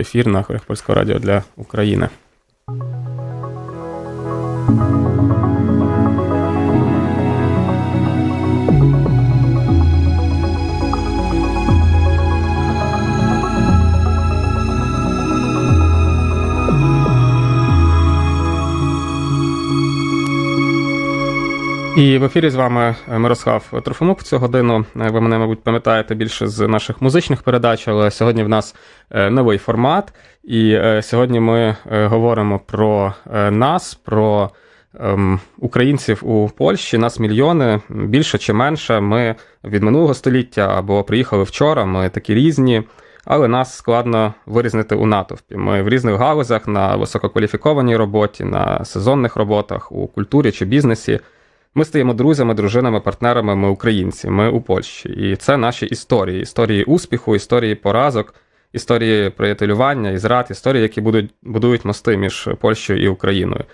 ефір на хвилях польського радіо для України. І в ефірі з вами Мирослав Трофимук. Цю годину ви мене, мабуть, пам'ятаєте більше з наших музичних передач, але сьогодні в нас новий формат. І сьогодні ми говоримо про нас, про ем, українців у Польщі. Нас мільйони більше чи менше. Ми від минулого століття або приїхали вчора. Ми такі різні. Але нас складно вирізнити у натовпі. Ми в різних галузях на висококваліфікованій роботі, на сезонних роботах, у культурі чи бізнесі. Ми стаємо друзями, дружинами, партнерами. Ми українці, ми у Польщі. І це наші історії: історії успіху, історії поразок, історії приятелювання і зрад, історії, які будуть будують мости між Польщею і Україною.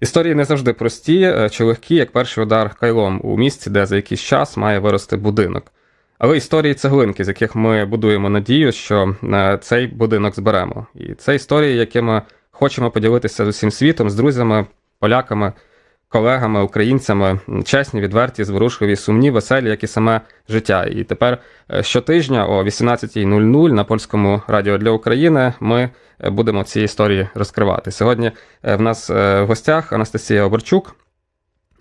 Історії не завжди прості чи легкі, як перший удар кайлом у місці, де за якийсь час має вирости будинок. Але історії цеглинки, з яких ми будуємо надію, що цей будинок зберемо. І це історії, якими хочемо поділитися з усім світом, з друзями, поляками колегами, українцями, чесні, відверті, зворушливі, сумні, веселі, як і саме життя. І тепер е, щотижня о 18.00 на польському радіо для України ми е, будемо ці історії розкривати. Сьогодні е, в нас в гостях Анастасія Оберчук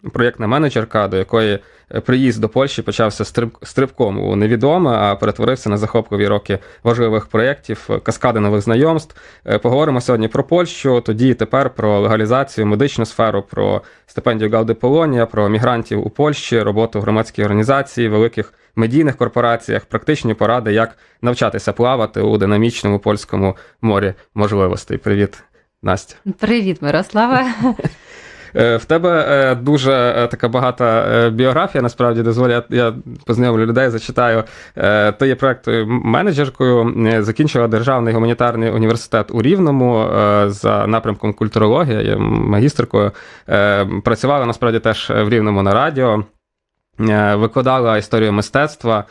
проєктна менеджерка, до якої е, приїзд до Польщі почався стриб, стрибком у невідоме, а перетворився на захопливі роки важливих проєктів, каскади нових знайомств. Е, поговоримо сьогодні про Польщу, тоді і тепер про легалізацію, медичну сферу, про стипендію Галди Полонія, про мігрантів у Польщі, роботу громадської організації, великих медійних корпораціях, практичні поради, як навчатися плавати у динамічному польському морі можливостей. Привіт, Настя. Привіт, Мирослава. Е, в тебе е, дуже е, така багата біографія, насправді дозволяє, я познайомлю людей, зачитаю. Ти є проектою менеджеркою, закінчила Державний гуманітарний університет у Рівному за напрямком культурологія, є магістркою. Працювала насправді теж в Рівному на радіо. Викладала історію мистецтва,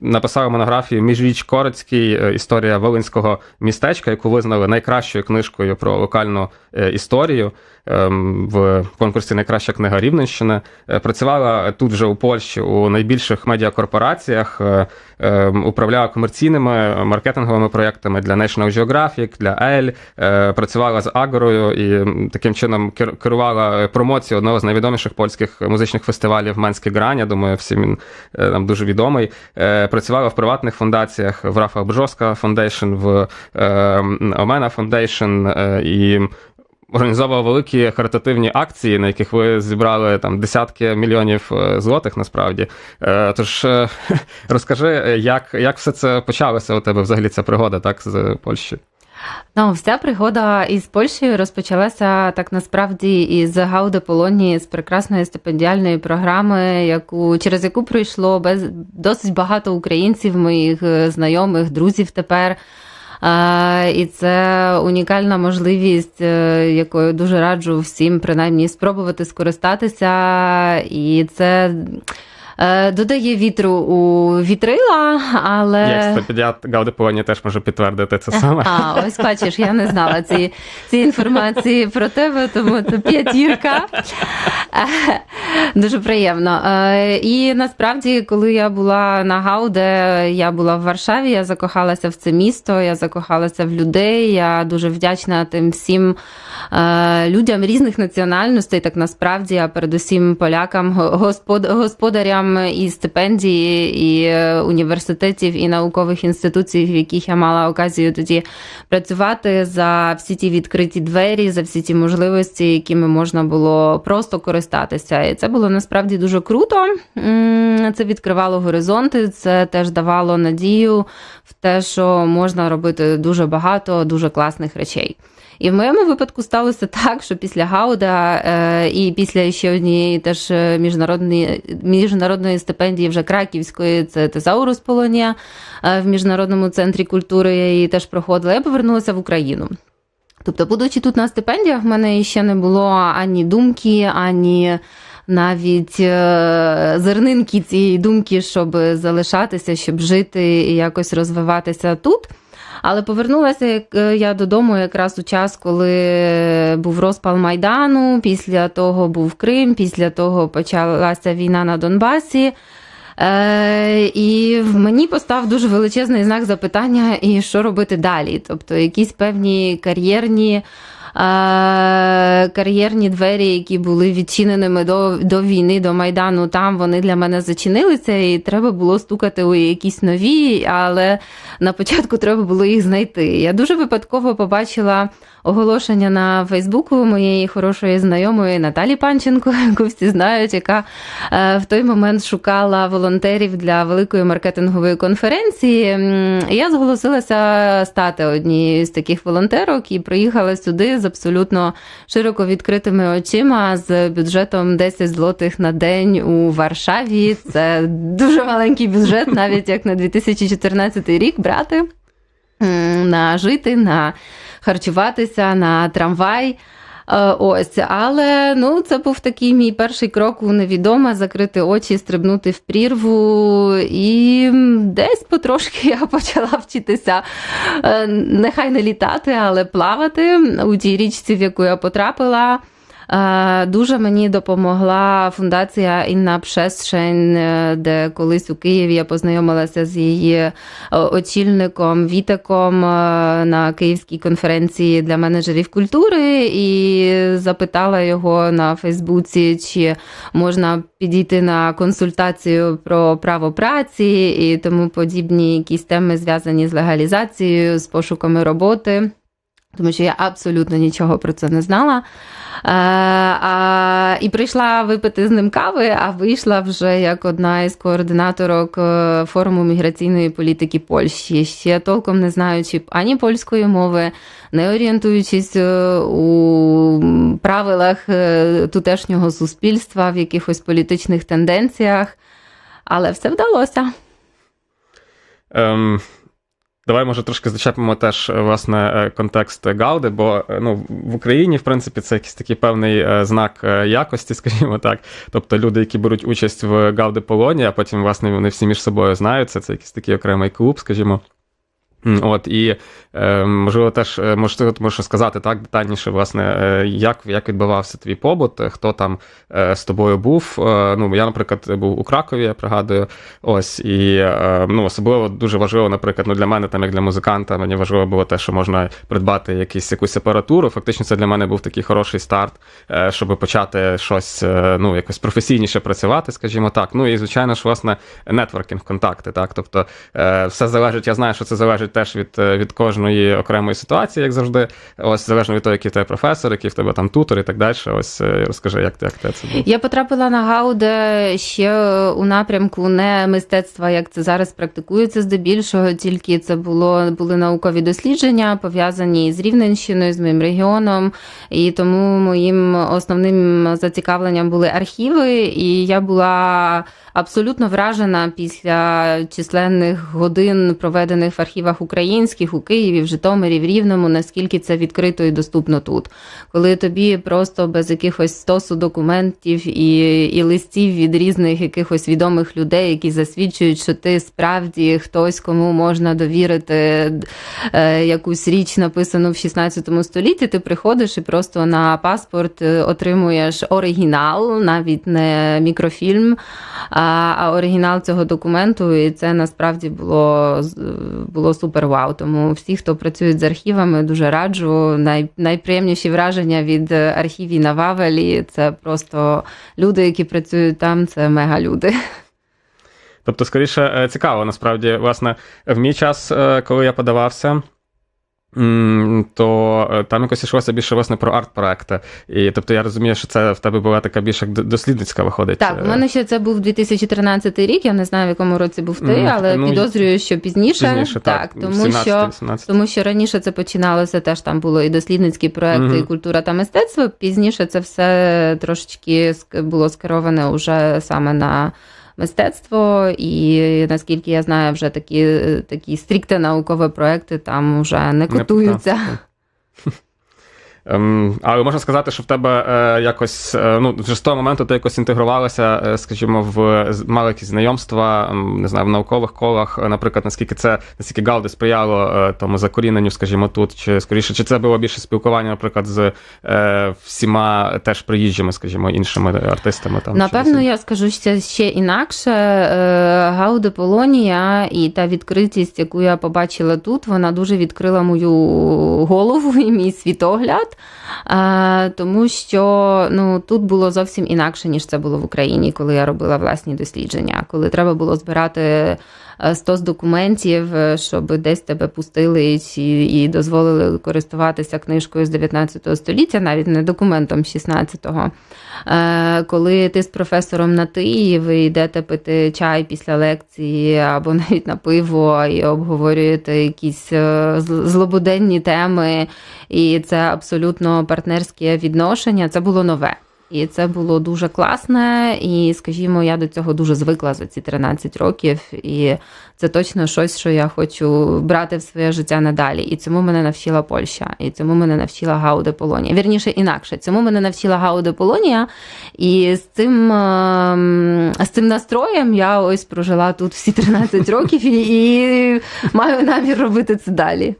написала монографію Міжріч Корицький, історія Волинського містечка, яку визнали найкращою книжкою про локальну історію. Ем, в конкурсі Найкраща книга Рівненщини. Е, працювала тут вже у Польщі у найбільших медіакорпораціях, е, ем, управляла комерційними маркетинговими проєктами для National Geographic, для Elle, працювала з Агорою і таким чином керувала промоцією одного з найвідоміших польських музичних фестивалів Менське Граня. Думаю, всім він е, нам дуже відомий. Працювала в приватних фундаціях в Рафа Бжоска Foundation, в ем, Омена Foundation і організовував великі харитативні акції, на яких ви зібрали там десятки мільйонів е, злотих. Насправді, е, тож е, розкажи, як як все це почалося у тебе взагалі ця пригода, так з Польщі? Ну, вся пригода із Польщею розпочалася так насправді із Гауди Полонії, з прекрасної стипендіальної програми, яку через яку пройшло без досить багато українців, моїх знайомих, друзів тепер. І це унікальна можливість, е, якою дуже раджу всім принаймні спробувати скористатися. І це. Е, додає вітру у вітрила, але. Як стипендіат Гауди Полоні теж може підтвердити це саме. А, ось бачиш, я не знала ці ці інформації про тебе, тому це п'ятірка. Дуже приємно. Е, і насправді, коли я була на Гауде, я була в Варшаві, я закохалася в це місто, я закохалася в людей. Я дуже вдячна тим всім е, людям різних національностей, так насправді, а передусім полякам, господарям і стипендії, і е, університетів, і наукових інституцій, в яких я мала оказію тоді працювати за всі ті відкриті двері, за всі ті можливості, якими можна було просто користатися. І це було насправді дуже круто. Це відкривало горизонти, це теж давало надію в те, що можна робити дуже багато дуже класних речей. І в моєму випадку сталося так, що після Гауда е, і після ще однієї теж е, міжнародної міжнародної стипендії вже краківської, це Тезаурус Полонія е, в міжнародному центрі культури. Я її теж проходила. Я повернулася в Україну. Тобто, будучи тут на стипендіях, в мене ще не було ані думки, ані. Навіть зернинки цієї думки, щоб залишатися, щоб жити і якось розвиватися тут. Але повернулася е, я додому якраз у час, коли був розпал Майдану, після того був Крим, після того почалася війна на Донбасі. Е, і в мені постав дуже величезний знак запитання, і що робити далі? Тобто якісь певні кар'єрні. Кар'єрні двері, які були відчиненими до, до війни, до Майдану, там вони для мене зачинилися, і треба було стукати у якісь нові, але на початку треба було їх знайти. Я дуже випадково побачила оголошення на Фейсбуку моєї хорошої знайомої Наталі Панченко, яку всі знають, яка е, в той момент шукала волонтерів для великої маркетингової конференції. Я зголосилася стати однією з таких волонтерок і приїхала сюди з абсолютно широко відкритими очима з бюджетом 10 злотих на день у Варшаві. Це дуже маленький бюджет, навіть як на 2014 рік брати на жити, на харчуватися, на трамвай. Е, Ось, але ну це був такий мій перший крок у невідоме, закрити очі, стрибнути в прірву, і десь потрошки я почала вчитися е, нехай не літати, але плавати у тій річці, в яку я потрапила. Е, Дуже мені допомогла фундація Інна Пшесшень, е, де колись у Києві я познайомилася з її е, очільником Вітеком е, на Київській конференції для менеджерів культури і запитала його на Фейсбуці, чи можна підійти на консультацію про право праці і тому подібні якісь теми зв'язані з легалізацією, з пошуками роботи. Тому що я абсолютно нічого про це не знала. Е, а, і прийшла випити з ним кави, а вийшла вже як одна із координаторок е, форуму міграційної політики Польщі, ще толком не знаючи ані польської мови, не орієнтуючись е, у правилах тутешнього суспільства, в якихось політичних тенденціях. Але все вдалося. Ем, давай, може, трошки зачепимо теж е, власне е, контекст Гауди, бо е, ну, в Україні, в принципі, це якийсь такий певний знак якості, скажімо так. Тобто люди, які беруть участь в Гауди Полоні, а потім, власне, вони всі між собою знаються. Це якийсь такий окремий клуб, скажімо. От і е, можливо, теж е, можете можеш сказати так детальніше, власне, е, як, як відбувався твій побут, хто там з тобою був. Ну, я, наприклад, був у Кракові, я пригадую. Ось і ну, особливо дуже важливо, наприклад, ну для мене, там як для музиканта, мені важливо було те, що можна придбати якісь якусь апаратуру. Фактично, це для мене був такий хороший старт, щоб почати щось ну, якось професійніше працювати, скажімо так. Ну і звичайно ж, власне, нетворкінг, контакти. Так, тобто, все залежить. Я знаю, що це залежить теж від, е, від кожної окремої ситуації, як завжди. Ось залежно від того, який в тебе професор, який в тебе там тутор і так далі. Ось е, розкажи, як, як те це було. Я потрапила на Гауде ще у напрямку не мистецтва, як це зараз практикується здебільшого, тільки це було були наукові дослідження, пов'язані з Рівненщиною, з моїм регіоном. І тому моїм основним зацікавленням були архіви, і я була абсолютно вражена після численних годин, проведених в архівах українських у Києві, в Житомирі, в Рівному, наскільки це відкрито і доступно тут. Коли тобі просто без якихось стосу документів і, і листів від різних якихось відомих людей, які засвідчують, що ти справді хтось, кому можна довірити е, якусь річ, написану в 16 столітті, ти приходиш і просто на паспорт е, отримуєш оригінал, навіть не мікрофільм, а оригінал цього документу, і це насправді було, було супер вау. Тому всі, хто працюють з архівами, дуже раджу. Най, найприємніші враження від е, архівів на Вавелі це просто люди, які працюють там, це мега люди. Тобто, скоріше, е, цікаво, насправді, власне, в мій час, е, коли я подавався. То е, там якось йшлося більше власне про арт-проекти. І тобто я розумію, що це в тебе була така більш дослідницька виходить. Так, у е, мене ще це був 2013 рік. Я не знаю, в якому році був ти, але ну, підозрюю, що пізніше. пізніше, так, тому що 17-18. Тому що раніше це починалося теж там було і дослідницькі проекти, Мгм. і культура та мистецтво. Пізніше це все трошечки було скероване уже саме на мистецтво. І наскільки я знаю, вже такі, такі стрікте наукові проекти там вже не котуються. так. Ем, але можна сказати, що в тебе е, якось е, ну, вже з того моменту ти якось інтегрувалася, е, скажімо, в мали якісь знайомства, ем, не знаю, в наукових колах. Наприклад, наскільки це наскільки Галди сприяло тому закоріненню, скажімо, тут, чи скоріше, чи це було більше спілкування, наприклад, з всіма теж приїжджими, скажімо, іншими артистами? Там Напевно, я скажу ще, ще інакше. Гауде Полонія і та відкритість, яку я побачила тут, вона дуже відкрила мою голову і мій світогляд. Тому що ну, тут було зовсім інакше, ніж це було в Україні, коли я робила власні дослідження, коли треба було збирати 100 з документів, щоб десь тебе пустили і, дозволили користуватися книжкою з 19 століття, навіть не документом 16-го. Е, коли ти з професором на ти, і ви йдете пити чай після лекції або навіть на пиво і обговорюєте якісь е, злободенні теми, і це абсолютно партнерське відношення, це було нове. І це було дуже класне, і, скажімо, я до цього дуже звикла за ці 13 років, і це точно щось, що я хочу брати в своє життя надалі. І цьому мене навчила Польща, і цьому мене навчила Гауде Полонія. Вірніше інакше, цьому мене навчила Гауде Полонія, і з цим ем, з цим настроєм я ось прожила тут всі 13 років і, і маю намір робити це далі.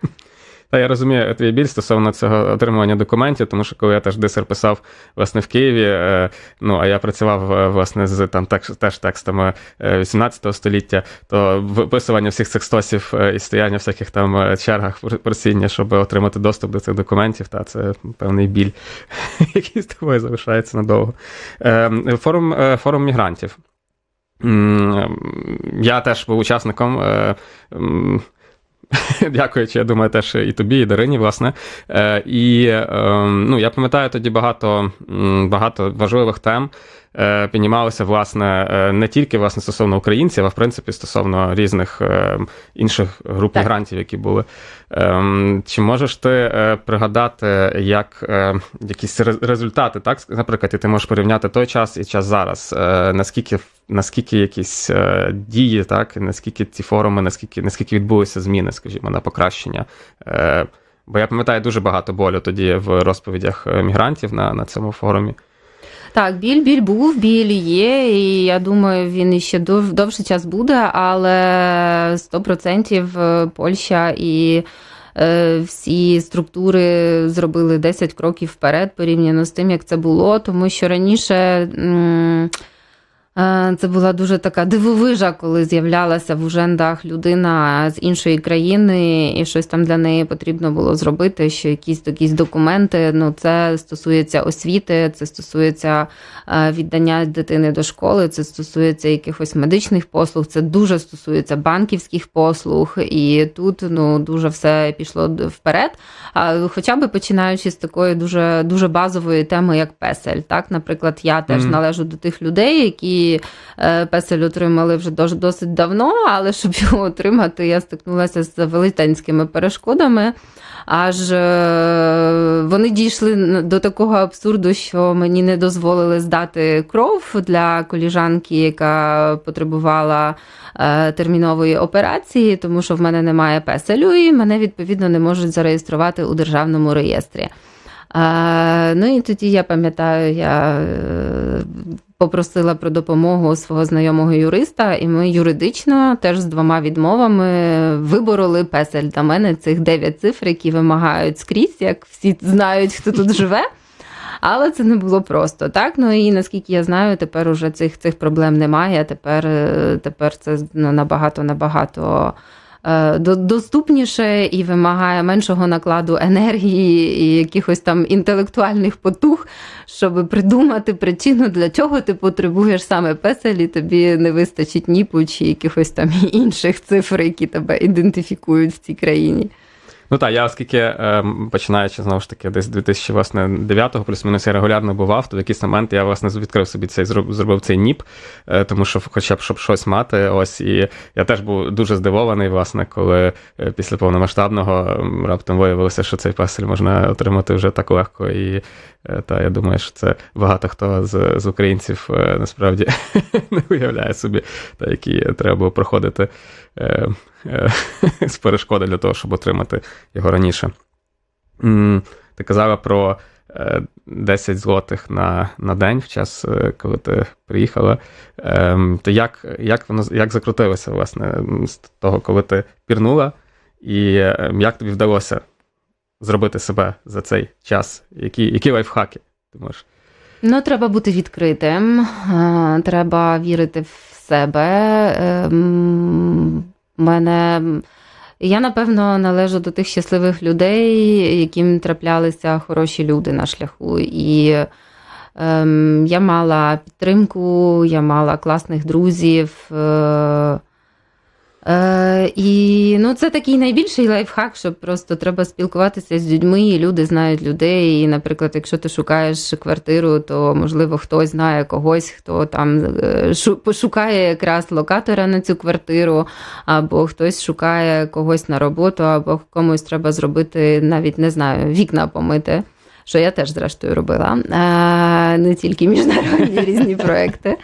Та я розумію твій біль стосовно цього отримування документів, тому що коли я теж дисер писав власне в Києві, е, ну а я працював е, власне з там теж текстами 18 е, століття, то виписування всіх цих стосів і стояння в всяких там чергах просіння, щоб отримати доступ до цих документів, та це певний біль, який з тобою залишається надовго. Форум, Форум мігрантів. Я теж був учасником. Дякуючи, я думаю, теж і тобі, і Дарині, власне. Е, І ем, ну, я пам'ятаю тоді багато, багато важливих тем. Е, піднімалися власне е, не тільки власне стосовно українців, а в принципі стосовно різних е, інших груп так. мігрантів, які були. Ем, чи можеш ти пригадати, як якісь результати, так наприклад, і ти можеш порівняти той час і час зараз? Наскільки наскільки якісь дії, так наскільки ці форуми, наскільки наскільки відбулися зміни, скажімо, на покращення? Бо я пам'ятаю дуже багато болю тоді в розповідях мігрантів на, на цьому форумі. Так, біль біль був, біль є, і я думаю, він іще дов, довший час буде, але 100% е, Польща і е, всі структури зробили 10 кроків вперед порівняно з тим, як це було, тому що раніше. М- це була дуже така дивовижа, коли з'являлася в ужендах людина з іншої країни, і щось там для неї потрібно було зробити. Що якісь якісь документи. Ну, це стосується освіти, це стосується е, віддання дитини до школи, це стосується якихось медичних послуг, це дуже стосується банківських послуг, і тут ну дуже все пішло вперед. Хоча б починаючи з такої дуже дуже базової теми, як песель. Так, наприклад, я теж mm. належу до тих людей, які. Е, песель отримали вже досить давно, але щоб його отримати, я стикнулася з велетенськими перешкодами. Аж е, вони дійшли до такого абсурду, що мені не дозволили здати кров для коліжанки, яка потребувала е, термінової операції, тому що в мене немає песелю, і мене відповідно не можуть зареєструвати у державному реєстрі. Ну і тоді я пам'ятаю, я попросила про допомогу свого знайомого юриста, і ми юридично теж з двома відмовами вибороли песель для мене цих дев'ять цифр, які вимагають скрізь, як всі знають, хто тут живе. Але це не було просто так. Ну і наскільки я знаю, тепер уже цих цих проблем немає. Тепер тепер це ну, набагато набагато Е, доступніше і вимагає меншого накладу енергії і якихось там інтелектуальних потуг, щоб придумати причину, для чого ти потребуєш саме песелі, тобі не вистачить ніпу чи якихось там інших цифр, які тебе ідентифікують в цій країні. Ну так, я оскільки е, починаючи знову ж таки, десь 2009-го, плюс-мінус я регулярно бував, то в якийсь момент я власне відкрив собі цей зробив цей ніп, е, тому що, хоча б щоб щось мати, ось і я теж був дуже здивований, власне, коли е, після повномасштабного раптом виявилося, що цей пасель можна отримати вже так легко. І та я думаю, що це багато хто з з українців е, насправді не уявляє собі, та які треба проходити. Е, е, з перешкоди для того, щоб отримати його раніше. ти казала про 10 злотих на на день в час, коли ти приїхала. Ем, то як як воно як закрутилося, власне, з того, коли ти пірнула, і як тобі вдалося зробити себе за цей час? Які які лайфхаки ти можеш? Ну, треба бути відкритим, треба вірити в себе. Ем, мене я напевно належу до тих щасливих людей, яким траплялися хороші люди на шляху. І ем, я мала підтримку, я мала класних друзів. Е, Е, І ну, це такий найбільший лайфхак, що просто треба спілкуватися з людьми, і люди знають людей. І, наприклад, якщо ти шукаєш квартиру, то можливо хтось знає когось, хто там е, пошукає якраз локатора на цю квартиру, або хтось шукає когось на роботу, або комусь треба зробити навіть не знаю, вікна помити що я теж, зрештою, робила, не тільки міжнародні різні проекти.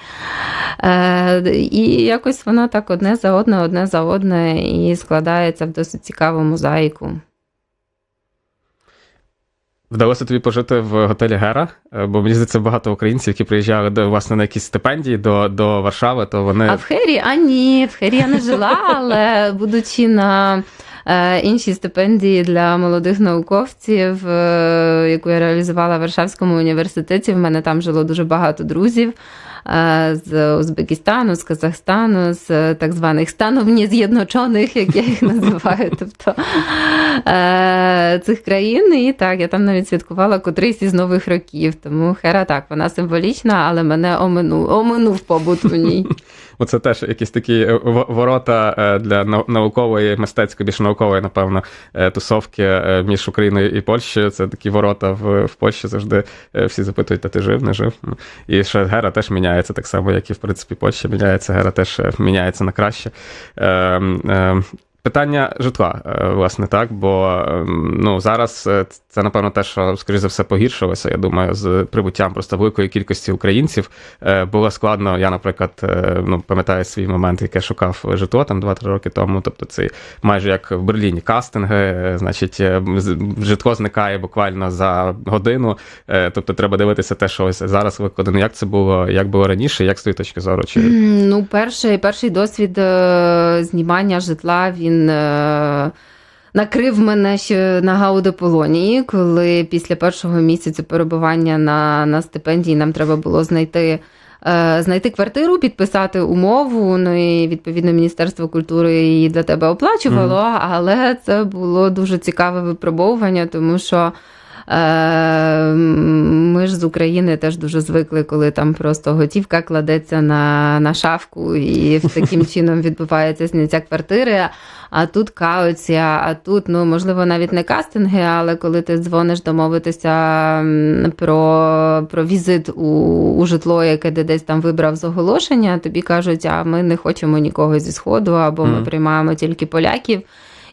І якось воно так одне за одне, одне за одне і складається в досить цікаву мозаїку. Вдалося тобі пожити в готелі Гера, е, бо мені здається, багато українців, які приїжджали до власне на якісь стипендії до до Варшави, то вони. А в Хері, а ні, в Хері я не жила, але будучи на Е, інші стипендії для молодих науковців, е, яку я реалізувала в Варшавському університеті. В мене там жило дуже багато друзів. Е, з Узбекистану, з Казахстану, з так званих станов нез'єдночених, як я їх називаю, тобто цих країн. І так, я там навіть святкувала котрийсь із нових років. Тому хера так, вона символічна, але мене оминув, оминув побут у ній. Оце теж якісь такі е, ворота е, для наукової, мистецької, більш наукової, напевно, е, тусовки між Україною і Польщею. Це такі ворота в в Польщі завжди всі запитують, та ти жив, не жив. І ще Гера теж міняється так само, як і в принципі Польща міняється. Гера теж міняється на краще. Питання житла, е, власне, так, бо ем, ну, зараз е, це, напевно, те, що, скоріш за все, погіршилося, я думаю, з прибуттям просто великої кількості українців. Е, було складно, я, наприклад, ну, пам'ятаю свій момент, який шукав житло там 2-3 роки тому. Тобто, це майже як в Берліні кастинги, значить, житло зникає буквально за годину. Тобто, треба дивитися те, що ось зараз викладено. Як це було, як було раніше, як з тої точки зору? Чи... Ну, перший, перший досвід знімання житла він він. Е, накрив мене ще на Гаудополонії, коли після першого місяця перебування на на стипендії нам треба було знайти е, знайти квартиру, підписати умову. Ну і відповідно Міністерство культури її для тебе оплачувало. Mm. Але це було дуже цікаве випробовування, тому що. Е, ми ж з України теж дуже звикли, коли там просто готівка кладеться на на шафку, і таким чином відбувається зняття квартири. А тут кауція, а тут, ну можливо, навіть не кастинги, але коли ти дзвониш домовитися про про візит у у житло, яке ти десь там вибрав з оголошення, тобі кажуть, а ми не хочемо нікого зі сходу, або ми mm. приймаємо тільки поляків.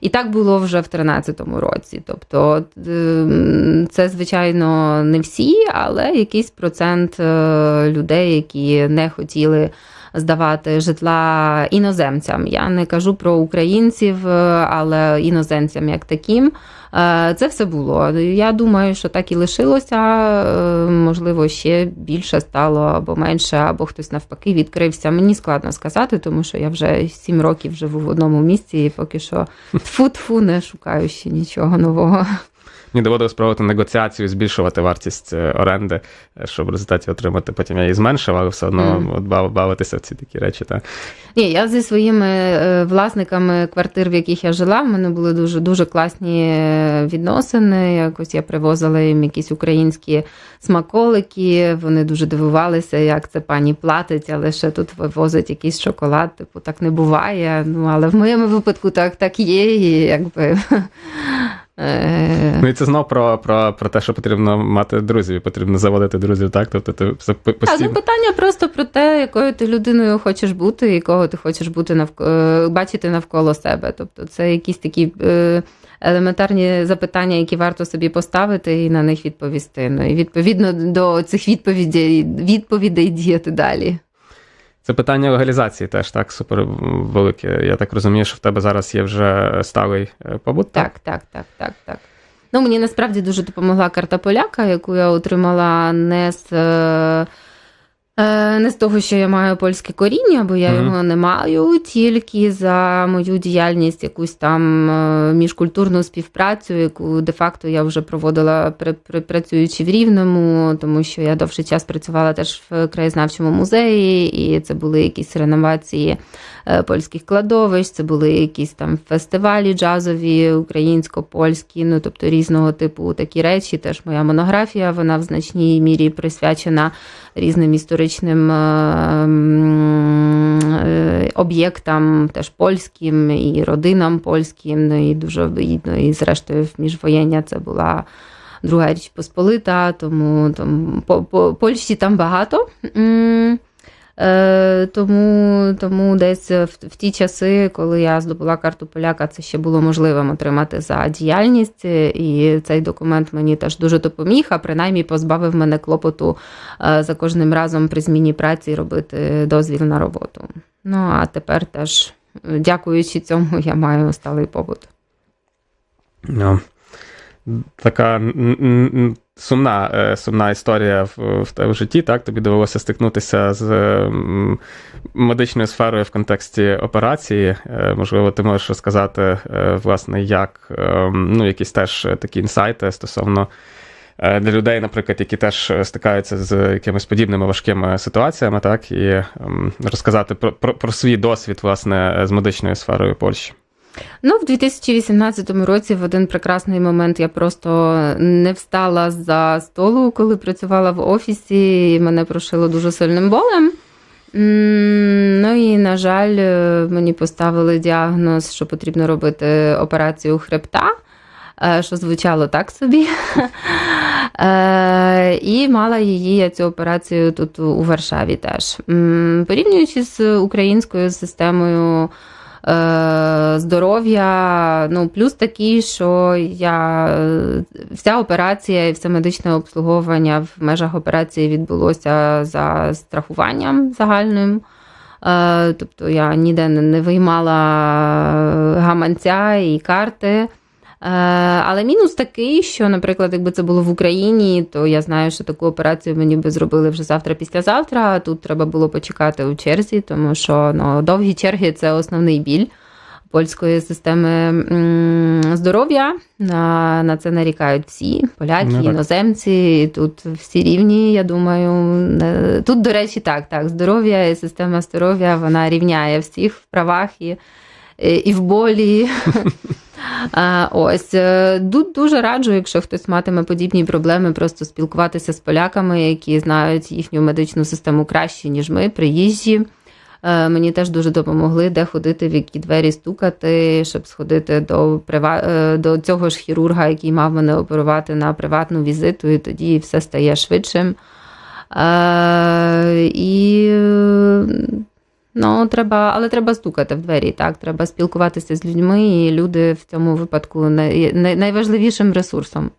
І так було вже в 13-му році. Тобто ем, це, звичайно, не всі, але якийсь процент е, людей, які не хотіли. Здавати житла іноземцям. Я не кажу про українців, е, але іноземцям як таким. Е, це все було. Я думаю, що так і лишилося. Можливо, ще більше стало або менше, або хтось навпаки відкрився. Мені складно сказати, тому що я вже сім років живу в одному місці і поки що тфу-тфу не шукаю ще нічого нового. Мені доводилось проводити негоціацію, збільшувати вартість е, оренди, е, щоб в результаті отримати. Потім я її зменшив, але все одно mm. от бавитися в ці такі речі. Та. Ні, я зі своїми е, власниками квартир, в яких я жила, в мене були дуже дуже класні відносини. Якось я привозила їм якісь українські смаколики. Вони дуже дивувалися, як це пані платить, але ще тут вивозить якийсь шоколад. Типу, так не буває. Ну але в моєму випадку так так є. і якби... Е, ну і це знов про про, про те, що потрібно мати друзів, потрібно заводити друзів, так? Тобто ти постійно... Так, ну питання просто про те, якою ти людиною хочеш бути, якого ти хочеш бути навколо е, бачити навколо себе. Тобто це якісь такі е, елементарні запитання, які варто собі поставити і на них відповісти. Ну і відповідно до цих відповідей відповідей діяти далі. Це питання легалізації теж так супер велике. Я так розумію, що в тебе зараз є вже сталий е, побут. Так, так, так, так, так. Ну, мені насправді дуже допомогла карта поляка, яку я отримала не з. Е, Не з того, що я маю польське коріння, бо я Мгм. його не маю, тільки за мою діяльність, якусь там е, міжкультурну співпрацю, яку де-факто я вже проводила при, при, працюючи в Рівному, тому що я довший час працювала теж в краєзнавчому музеї, і це були якісь реновації е, польських кладовищ, це були якісь там фестивалі джазові, українсько-польські, ну тобто різного типу такі речі. Теж моя монографія, вона в значній мірі присвячена різним історичним е, е, об'єктам, теж польським і родинам польським. Ну і дуже ну, і зрештою міжвоєння це була. Друга річ Посполита, тому там по, по Польщі там багато. Е, тому, тому десь в, в ті часи, коли я здобула карту поляка, це ще було можливим отримати за діяльність, і цей документ мені теж дуже допоміг, а принаймні позбавив мене клопоту е, за кожним разом при зміні праці робити дозвіл на роботу. Ну а тепер теж, дякуючи цьому, я маю сталий побут. Ну, така сумна, е, сумна історія в, в в житті, так? Тобі довелося стикнутися з медичною сферою в контексті операції. Е, Можливо, ти можеш розказати, е, власне, як ну, якісь теж такі інсайти стосовно. Для людей, наприклад, які теж стикаються з якимись подібними важкими ситуаціями, так, і розказати про, про, про свій досвід, власне, з медичною сферою Польщі. Ну, в 2018 році, в один прекрасний момент, я просто не встала за столу, коли працювала в офісі, і мене прошило дуже сильним болем. Ну і, на жаль, е, мені поставили діагноз, що потрібно робити операцію хребта, е, що звучало так собі. Е, І мала її цю операцію тут у Варшаві теж. Порівнюючи з українською системою здоров'я. Ну, плюс такий, що я вся операція і все медичне обслуговування в межах операції відбулося за страхуванням загальним. Е, Тобто я ніде не виймала гаманця і карти. Е, Але мінус такий, що, наприклад, якби це було в Україні, то я знаю, що таку операцію мені би зробили вже завтра, післязавтра. А тут треба було почекати у черзі, тому що ну, довгі черги це основний біль польської системи здоров'я. На, на це нарікають всі поляки, Ну, іноземці. Тут всі рівні. Я думаю, тут, до речі, так, так, здоров'я і система здоров'я вона рівняє всіх в правах і, і в болі. Ось е, дуже раджу, якщо хтось матиме подібні проблеми, просто спілкуватися з поляками, які знають їхню медичну систему краще, ніж ми, приїжджі. Е, Мені теж дуже допомогли, де ходити, в які двері стукати, щоб сходити до прива... е, до цього ж хірурга, який мав мене оперувати на приватну візиту, і тоді все стає швидшим. І Ну, треба, але треба стукати в двері. Так, треба спілкуватися з людьми, і люди в цьому випадку най, най, найважливішим ресурсом.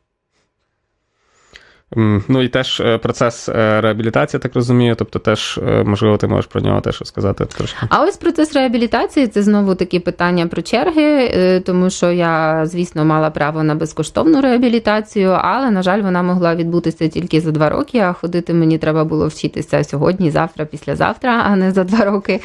Ну і теж е, процес е, реабілітації, так розумію. Тобто, теж, е, можливо, ти можеш про нього теж розказати трошки. А ось процес реабілітації це знову такі питання про черги, тому що я, звісно, мала право на безкоштовну реабілітацію, але, на жаль, вона могла відбутися тільки за два роки, а ходити мені треба було вчитися сьогодні, завтра, післязавтра, а не за два роки.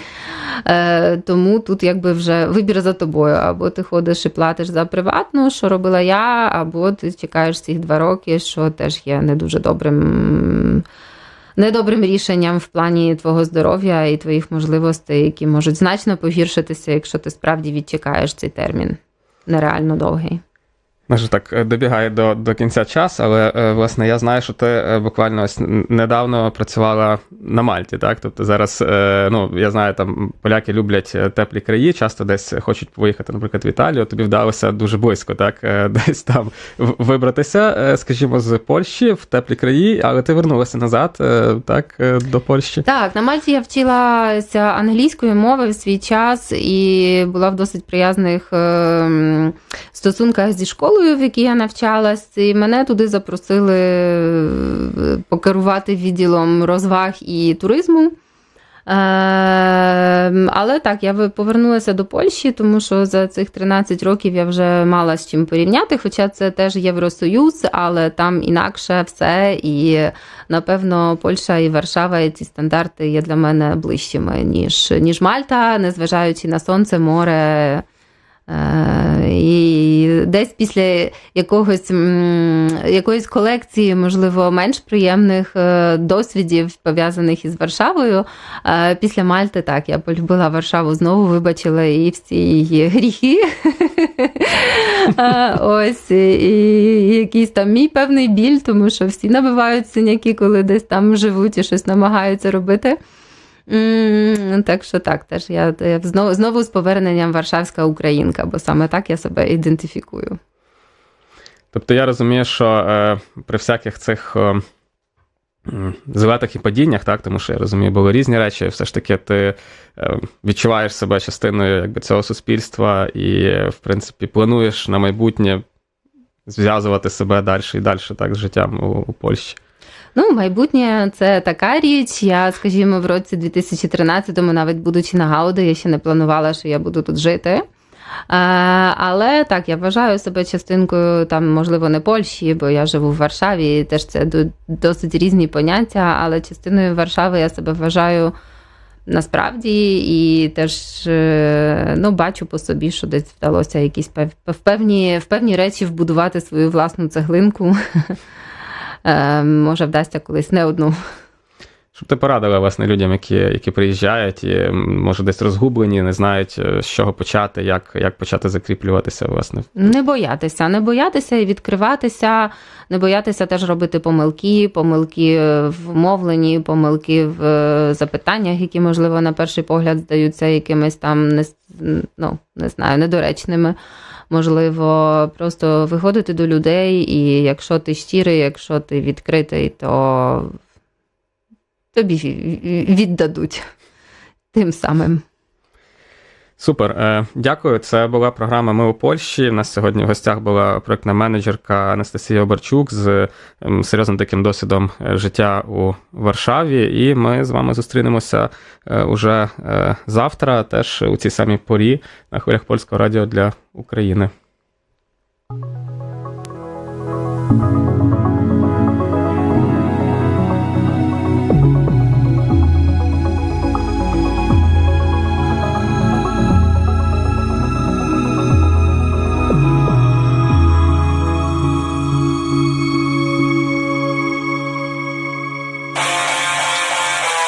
Тому тут якби вже вибір за тобою. Або ти ходиш і платиш за приватну, що робила я, або ти чекаєш цих два роки, що теж є не дуже добрим. Недобрим рішенням в плані твого здоров'я і твоїх можливостей, які можуть значно погіршитися, якщо ти справді відчекаєш цей термін нереально довгий. Може так е, добігає до, до кінця час, але е, власне я знаю, що ти е, буквально ось недавно працювала на Мальті, так? Тобто зараз, ну я знаю, там поляки люблять теплі краї, часто десь хочуть поїхати, наприклад, в Італію. Тобі вдалося дуже близько, так, десь там вибратися, скажімо, з Польщі в теплі краї, але ти вернулася назад, так, до Польщі. Так, на Мальті я вчилася англійської мови в свій час і була в досить приязних ем, стосунках зі школою, в якій я навчалась. І мене туди запросили е, покерувати відділом розваг і туризму. Е, але так, я повернулася до Польщі, тому що за цих 13 років я вже мала з чим порівняти, хоча це теж Євросоюз, але там інакше все. І напевно Польща і Варшава, і ці стандарти є для мене ближчими, ніж, ніж Мальта, незважаючи на сонце, море. Е, І десь після якогось, якоїсь колекції, можливо, менш приємних е, досвідів, пов'язаних із Варшавою. е, Після Мальти так, я полюбила Варшаву знову, вибачила її всі її гріхи. Ось, і і якийсь там мій певний біль, тому що всі набивають синяки, коли десь там живуть і щось намагаються робити. Так що так, теж я, я знову, знову з поверненням Варшавська українка, бо саме так я себе ідентифікую. Тобто я розумію, що е, при всяких цих е, злетах і падіннях, так, тому що я розумію, були різні речі, все ж таки ти е, відчуваєш себе частиною якби, цього суспільства і, в принципі, плануєш на майбутнє зв'язувати себе далі і далі так, з життям у, у Польщі. Ну, майбутнє це така річ. Я, скажімо, в році 2013-му, навіть будучи на Гауди, я ще не планувала, що я буду тут жити. Е, Але так, я вважаю себе частинкою там, можливо, не Польщі, бо я живу в Варшаві, і теж це досить різні поняття, але частиною Варшави я себе вважаю насправді і теж е, ну, бачу по собі, що десь вдалося якісь в певні, в певні речі вбудувати свою власну цеглинку. Е, Може, вдасться колись не одну. Щоб ти порадила власне людям, які, які приїжджають і може десь розгублені, не знають, е, з чого почати, як, як почати закріплюватися, власне. Не боятися, не боятися і відкриватися, не боятися теж робити помилки, помилки в мовленні, помилки в е, запитаннях, які, можливо, на перший погляд здаються якимись там не, ну, не знаю, недоречними. Можливо, просто виходити до людей, і якщо ти щирий, якщо ти відкритий, то тобі віддадуть тим самим. Супер, Е, дякую. Це була програма Ми у Польщі. У нас сьогодні в гостях була проектна менеджерка Анастасія Обарчук з ем, серйозним таким досвідом е, життя у Варшаві. І ми з вами зустрінемося е, уже завтра, теж у цій самій порі на хвилях польського радіо для України.